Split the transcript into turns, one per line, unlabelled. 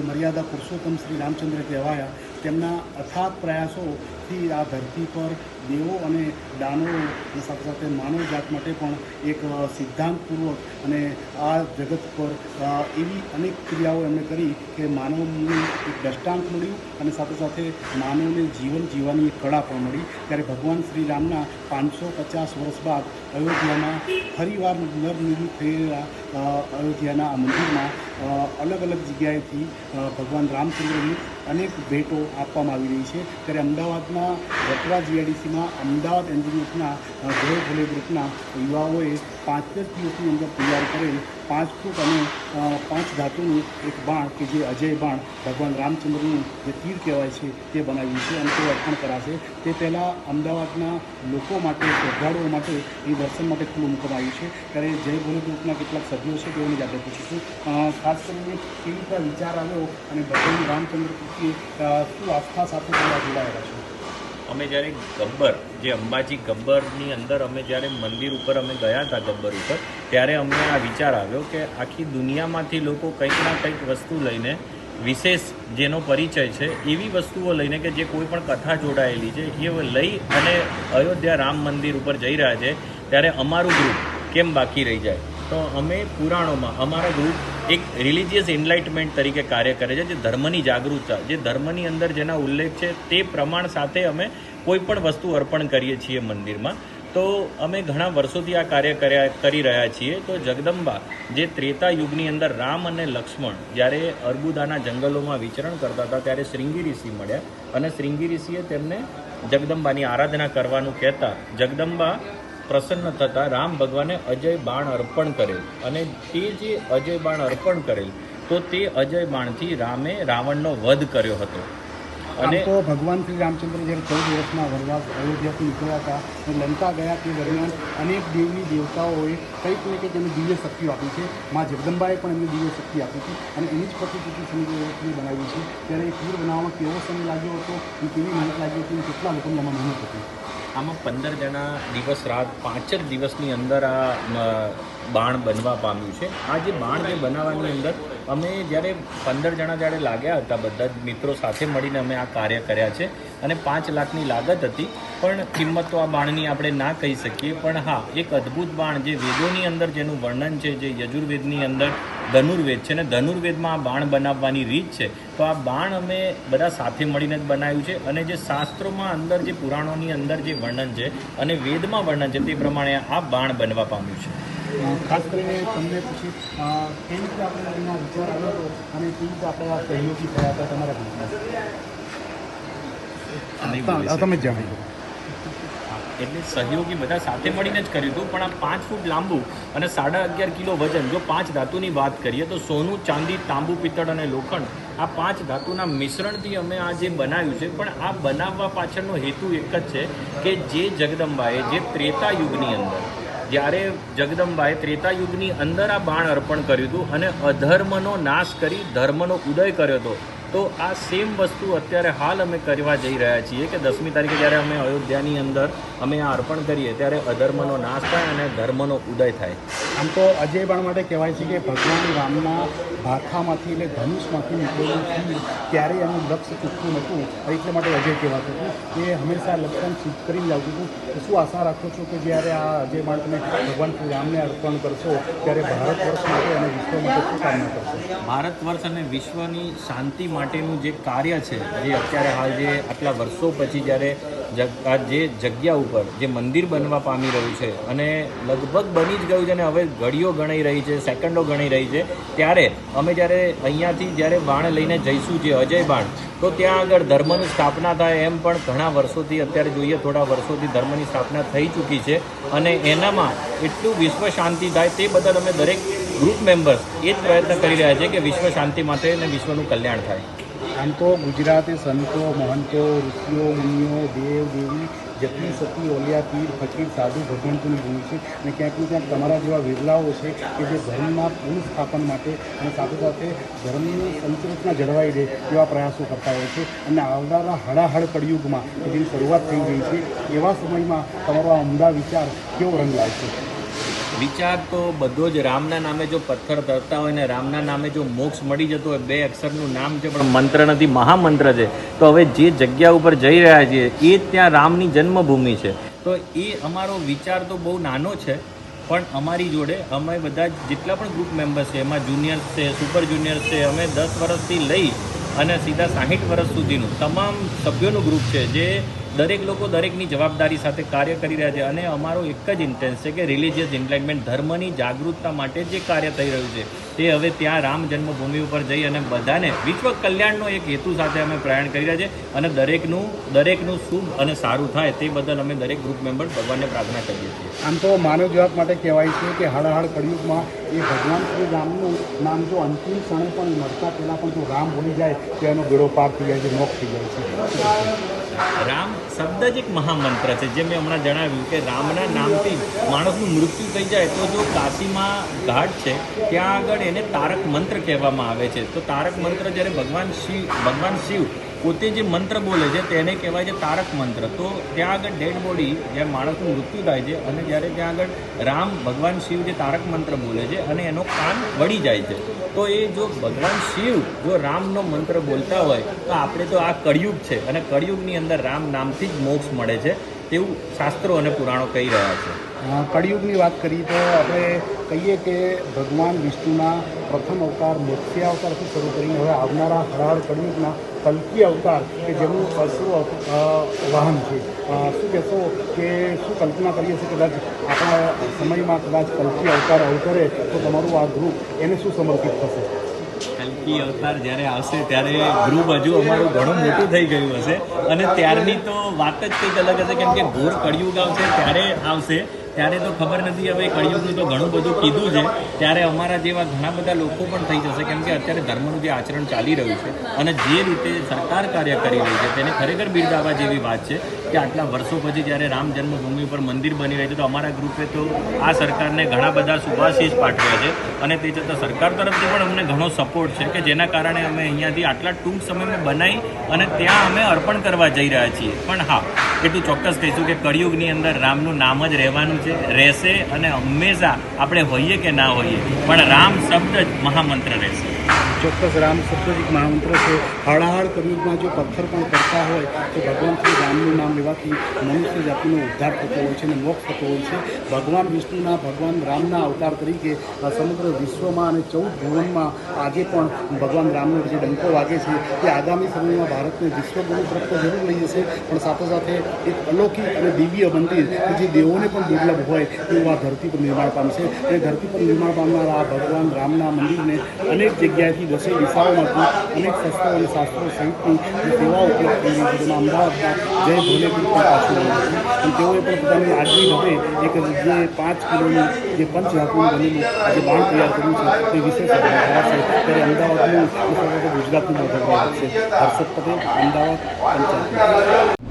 મર્યાદા પુરુષોત્તમ શ્રી રામચંદ્ર કહેવાયા. તેમના અથાગ પ્રયાસોથી આ ધરતી પર દેવો અને દાનો સાથે સાથે માનવ જાત માટે પણ એક સિદ્ધાંતપૂર્વક અને આ જગત પર એવી અનેક ક્રિયાઓ એમણે કરી કે માનવને એક દ્રષ્ટાંત મળ્યું અને સાથે સાથે માનવને જીવન જીવવાની એક કળા પણ મળી. ત્યારે ભગવાન શ્રી રામના પાંચસો પચાસ વર્ષ બાદ અયોધ્યામાં ફરીવાર નવનિર્મિત થયેલા અયોધ્યાના આ મંદિરમાં અલગ અલગ જગ્યાએથી ભગવાન રામચંદ્રની અનેક ભેટો આપવામાં આવી રહી છે. ત્યારે અમદાવાદના વટવા જીઆઈડીસીમાં અમદાવાદ એન્જિનિયર્સના જય ભોલે ગ્રુપના યુવાઓએ પાંચ જ દિવસની અંદર તૈયાર કરેલ પાંચ ફૂટ અને પાંચ ધાતુનું એક બાણ કે જે અજય બાણ ભગવાન રામચંદ્રનું જે તીર કહેવાય છે તે બનાવ્યું છે અને તે અર્પણ કરાશે. તે પહેલાં અમદાવાદના લોકો માટે, શ્રદ્ધાળુઓ માટે એ દર્શન માટે ખુલ્લું મૂકવામાં આવ્યું છે. ત્યારે જય ભોલે ગ્રુપના કેટલાક સભ્યો છે તેઓની જાતે પૂછીશું ખાસ કરીને કેવી રીતે વિચાર આવ્યો અને ભગવાન રામચંદ્ર પ્રત્યે શું આસ્થા સાથે જોડાયેલા છો?
અમે જ્યારે ગબ્બર, જે અંબાજી ગબ્બરની અંદર અમે જ્યારે મંદિર ઉપર અમે ગયા હતા ગબ્બર ઉપર, ત્યારે અમને આ વિચાર આવ્યો કે આખી દુનિયામાંથી લોકો કંઈક ના કંઈક વસ્તુ લઈને, વિશેષ જેનો પરિચય છે, એવી વસ્તુઓ લઈને કે જે કોઈ પણ કથા જોડાયેલી છે, એ લઈ અને અયોધ્યા રામ મંદિર ઉપર જઈ રહ્યા છે, ત્યારે અમારું ગ્રુપ કેમ બાકી રહી જાય? તો અમે પુરાણોમાં, અમારા ગ્રુપ એક રિલિજિયસ એન્લાઇટમેન્ટ તરીકે કાર્ય કરે છે, જે ધર્મની જાગૃતતા, જે ધર્મની અંદર જેના ઉલ્લેખ છે, તે પ્રમાણ સાથે અમે કોઈ પણ વસ્તુ અર્પણ કરીએ છીએ મંદિરમાં. તો અમે ઘણા વર્ષોથી આ કાર્ય કર્યા, કરી રહ્યા છીએ. તો જગદંબા, જે ત્રેતા યુગની અંદર રામ અને લક્ષ્મણ જ્યારે અર્બુદાના જંગલોમાં વિચરણ કરતા હતા, ત્યારે શ્રીંગી ઋષિ મળ્યા. અને શ્રીંગી ઋષિએ તેમને જગદંબાની આરાધના કરવાનું કહેતા. જગદંબા પ્રસન્ન થતા રામ ભગવાને અજય બાણ અર્પણ કરેલ અને તે જે અજય બાણ અર્પણ કરેલ તો તે અજય બાણથી રામે રાવણનો વધ કર્યો હતો. અને
તો ભગવાન શ્રી રામચંદ્ર જ્યારે ચૌદ વર્ષના વનવાસ અયોધ્યાથી નીકળ્યા હતા લંકા ગયા તે દરમિયાન અનેક દેવી દેવતાઓએ કંઈક ને કંઈક એમને દિવ્ય શક્તિઓ આપી છે. મા જગદંબાએ પણ એમને દિવ્ય શક્તિ આપી હતી અને એની જ પ્રતિકૃતિ સમજી બનાવી છે. ત્યારે એ ખીર બનાવવામાં કેવો સમય લાગ્યો હતો એ કેવી મહેનત લાગી હતી કેટલા લોકોની એમાં મહેનત હતી
આમાં પંદર જણા દિવસ રાત પાંચ જ દિવસની અંદર આ બાણ બનવા પામ્યું છે. આ જે બાણ જે બનાવવાની અંદર અમે જ્યારે પંદર જણા જ્યારે લાગ્યા હતા બધા જ મિત્રો સાથે મળીને અમે આ કાર્ય કર્યા છે અને પાંચ લાખની લાગત હતી. પણ કિંમત તો આ બાણની આપણે ના કહી શકીએ. પણ હા, એક અદ્ભુત બાણ જે વેદોની અંદર જેનું વર્ણન છે, જે યજુર્વેદની અંદર ધનુર્વેદ છે અને ધનુર્વેદમાં આ બાણ બનાવવાની રીત છે. તો આ બાણ અમે બધા સાથે મળીને જ બનાવ્યું છે અને જે શાસ્ત્રોમાં અંદર જે પુરાણોની અંદર જે વર્ણન છે અને વેદમાં વર્ણન છે તે પ્રમાણે આ બાણ બનવા પામ્યું છે.
ખાસ કરીને તમને પછી કેવી રીતે આપણે એનો વિચાર આવ્યો હતો અને કેવી રીતે આપણે આ સહયોગી થયા હતા તમારા તમે જણાવી
એટલે સહયોગી બધા સાથે મળીને જ કર્યું હતું. પણ આ પાંચ ફૂટ લાંબુ અને સાડા અગિયાર કિલો વજન, જો પાંચ ધાતુની વાત કરીએ તો સોનું, ચાંદી, તાંબુ, પિત્તળ અને લોખંડ આ પાંચ ધાતુના મિશ્રણથી અમે આ જે બનાવ્યું છે, પણ આ બનાવવા પાછળનો હેતુ એક જ છે કે જે જગદંબાએ જે ત્રેતા યુગની અંદર, જ્યારે જગદંબાએ ત્રેતા યુગની અંદર આ બાણ અર્પણ કર્યું હતું અને અધર્મનો નાશ કરી ધર્મનો ઉદય કર્યો હતો તો આ સેમ વસ્તુ અત્યારે હાલ અમે કરવા જઈ રહ્યા છીએ કે દસમી તારીખે જ્યારે અમે અયોધ્યાની અંદર અમે આ અર્પણ કરીએ ત્યારે અધર્મનો નાશ થાય અને ધર્મનો ઉદય થાય.
આમ તો અજય બાણ માટે કહેવાય છે કે ભગવાન રામના ભાખામાંથી એટલે ધનુષમાંથી નીકળેલું તીર ક્યારેય એનું લક્ષ્ય ચૂકતું નહોતું. એટલા માટે અજય કહેવાતું હતું એ હંમેશા લક્ષ્ય ચૂક કરીને આવતું હતું. તો શું આશા રાખો છો કે જ્યારે આ અજય બાણ તમે ભગવાન શ્રી રામને અર્પણ કરશો ત્યારે ભારત વર્ષ માટે અને વિશ્વ માટે શું કામના કરશો?
ભારત વર્ષ અને વિશ્વની શાંતિ માટેનું જે કાર્ય છે, જે અત્યારે હાલ જે આટલા વર્ષો પછી જ્યારે જે જગ્યા ઉપર જે મંદિર બનવા પામી રહ્યું છે અને લગભગ બની જ ગયું છે અને હવે ઘડીઓ ગણાઈ રહી છે, સેકન્ડો ગણાઈ રહી છે, ત્યારે અમે જ્યારે અહીંયાથી જ્યારે બાણ લઈને જઈશું જે અજય બાણ તો ત્યાં આગળ ધર્મની સ્થાપના થાય એમ પણ ઘણા વર્ષોથી અત્યારે જોઈએ થોડા વર્ષોથી ધર્મની સ્થાપના થઈ ચૂકી છે અને એનામાં એટલું વિશ્વ શાંતિ થાય તે બદલ અમે દરેક ગ્રુપ મેમ્બર્સ એ જ પ્રયત્ન કરી રહ્યા છે કે વિશ્વ શાંતિ માટે અને વિશ્વનું કલ્યાણ થાય.
આમ તો ગુજરાતે સંતો, મહંતો, ઋષિઓ, મુનિઓ, દેવ, દેવી જતી સતી, ઓલિયા પીર, ફકીર, સાધુ, ભગવંતોની ભૂમિ છે. અને ક્યાંક ને ક્યાંક તમારા જેવા વિરલાઓ છે કે જે ધર્મના પુનઃસ્થાપન માટે અને સાથે સાથે ધર્મની સંસ્કૃતિમાં જળવાઈ રહે એવા પ્રયાસો કરતા હોય છે. અને આવનારા હળાહળ કળિયુગમાં જેની શરૂઆત થઈ ગઈ છે, એવા સમયમાં તમારો આ ઉમદા વિચાર કેવો રંગ લાવશે
વિચાર તો બધો જ રામના નામે જો પથ્થર ધરતા હોય ને રામના નામે જો મોક્ષ મળી જતો હોય, બે અક્ષરનું નામ છે, પણ મંત્ર નથી, મહામંત્ર છે. તો હવે જે જગ્યા ઉપર જઈ રહ્યા છીએ, એ ત્યાં રામની જન્મભૂમિ છે. તો એ અમારો વિચાર તો બહુ નાનો છે, પણ અમારી જોડે અમે બધા જેટલા પણ ગ્રુપ મેમ્બર્સ છે, એમાં જુનિયર્સ છે સુપર જુનિયર્સ છે, અમે દસ વર્ષથી લઈ અને સીધા સાહીઠ વર્ષ સુધીનું તમામ સભ્યોનું ગ્રુપ છે, જે દરેક લોકો દરેકની જવાબદારી સાથે કાર્ય કરી રહ્યા છે અને અમારો એક જ ઇન્ટેન્સ છે કે રિલિજિયસ ઇન્લાઇટમેન્ટ ધર્મની જાગૃતતા માટે જે કાર્ય થઈ રહ્યું છે તે હવે ત્યાં રામ જન્મભૂમિ ઉપર જઈ અને બધાને વિશ્વ કલ્યાણનો એક હેતુ સાથે અમે પ્રયાણ કરી રહ્યા છે અને દરેકનું દરેકનું શુભ અને સારું થાય તે બદલ અમે દરેક ગ્રુપ મેમ્બર ભગવાનને પ્રાર્થના કરીએ છીએ.
આમ તો માનવ જવાબ માટે કહેવાય છે કે હળહળ કળિયુગમાં એ ભગવાન શ્રી રામનું નામ જો અંતિમ ક્ષણે પણ મળતા પહેલાં પણ જો રામ ભૂલી જાય તો એનો બેડો પાર થઈ જાય છે મોક્ષ થઈ જાય છે.
રામ શબ્દ જ એક મહામંત્ર છે. જે મેં હમણાં જણાવ્યું કે રામના નામથી માણસનું મૃત્યુ થઈ જાય તો જો કાશીમાં ઘાટ છે, ત્યાં આગળ એને તારક મંત્ર કહેવામાં આવે છે. તો તારક મંત્ર જ્યારે ભગવાન શિવ ભગવાન શિવ પોતે જે મંત્ર બોલે છે તેને કહેવાય છે તારક મંત્ર. તો ત્યાં આગળ ડેડ બોડી જ્યાં માણસનું મૃત્યુ થાય છે અને જ્યારે ત્યાં આગળ રામ, ભગવાન શિવ જે તારક મંત્ર બોલે છે અને એનો કાન વળી જાય છે. તો એ જો ભગવાન શિવ જો રામનો મંત્ર બોલતા હોય તો આપણે તો આ કળિયુગ છે અને કળિયુગની અંદર રામ નામથી જ મોક્ષ મળે છે તેવું શાસ્ત્રો અને પુરાણો કહી રહ્યા છે.
કળિયુગની વાત કરીએ તો આપણે કહીએ કે ભગવાન વિષ્ણુના પ્રથમ અવતાર મોક્ષી અવતારથી શરૂ કરીને હવે આવનારા હરાળ કળિયુગના કલ્કી અવતાર કે જેમનું અશ્રુ વાહન છે. શું કહેશો કે શું કલ્પના કરીએ છીએ કદાચ આપણા સમયમાં કદાચ કલ્કી અવતાર અવતરે તો તમારું આ ગ્રુપ એને શું સમર્પિત થશે?
કલ્કી અવતાર જ્યારે આવશે ત્યારે ગ્રુપ હજુ અમારું ઘણું મોટું થઈ ગયું હશે. અને ત્યારની તો વાત જ કંઈક અલગ હશે, કેમ કે ઘોર કળિયુગ આવશે, ત્યારે આવશે. ત્યારે તો ખબર નથી, હવે કળિયુગનું તો ઘણું બધું કીધું છે. ત્યારે અમારા જેવા ઘણા બધા લોકો પણ થઈ જશે, કેમ કે અત્યારે ધર્મનું જે આચરણ ચાલી રહ્યું છે. અને જે રીતે સરકાર કાર્ય કરી રહી છે, તેને ખરેખર બિરદાવવા જેવી વાત છે. કે આટલા વર્ષો પછી જ્યારે રામ જન્મભૂમિ પર મંદિર બની રહ્યું છે, તો અમારા ગ્રુપે તો આ સરકારને ઘણા બધા શુભાશીષ પાઠવ્યા છે. અને તે છતાં સરકાર તરફથી પણ અમને ઘણો સપોર્ટ છે કે જેના કારણે અમે અહીંયાથી આટલા ટૂંક સમયમાં બનાવી અને ત્યાં અમે અર્પણ કરવા જઈ રહ્યા છીએ. પણ હા, એટલું ચોક્કસ કહીશું કે કળિયુગની અંદર રામનું નામ જ રહેવાનું છે, રહેશે અને હંમેશા આપણે હોઈએ કે ના હોઈએ, પણ રામ શબ્દ જ મહામંત્ર રહેશે.
ચોક્કસ રામ એક મહામંત્ર છે. હળાહળ કળિયુગમાં જો પથ્થર પણ કરતા હોય, તો ભગવાન શ્રી રામનું નામ લેવાથી મનુષ્ય જાતિનો ઉદ્ધાર થતો હોય છે અને મોક્ષ થતો હોય છે. ભગવાન વિષ્ણુના, ભગવાન રામના અવતાર તરીકે સમગ્ર વિશ્વમાં અને ચૌદ ભુવનમાં આજે પણ ભગવાન રામનો જે ડંકો વાગે છે તે આગામી સમયમાં ભારતને વિશ્વગુરુ તરફ તો જરૂર લઈ જશે, પણ સાથે સાથે એક અલૌકિક અને દિવ્ય મંદિર કે જે દેવોને પણ દુર્લભ હોય તેવું આ ધરતી પર નિર્માણ પામશે. અને ધરતી પર નિર્માણ પામનાર આ ભગવાન રામના મંદિરને અનેક જગ્યાએથી દસે વિશાળમાંથી અનેક શસ્ત્રો અને શાસ્ત્રો સહિતની જે સેવાઓ ઉપલબ્ધ થઈ રહી છે જેમાં અમદાવાદમાં જય ભોલે ગ્રુપ પણ પાછું રહ્યું છે અને તેઓએ પણ પોતાની આગવી ઢબે એક જે પાંચ કિલોનું જે પંચધાતુનું બનેલું જે બાણ તૈયાર કર્યું છે તે વિશેષ ધરાશે ત્યારે અમદાવાદનું ગુજરાતનું ધન્યવાદ છે હર્ષદ પટેલ અમદાવાદ પંચાયત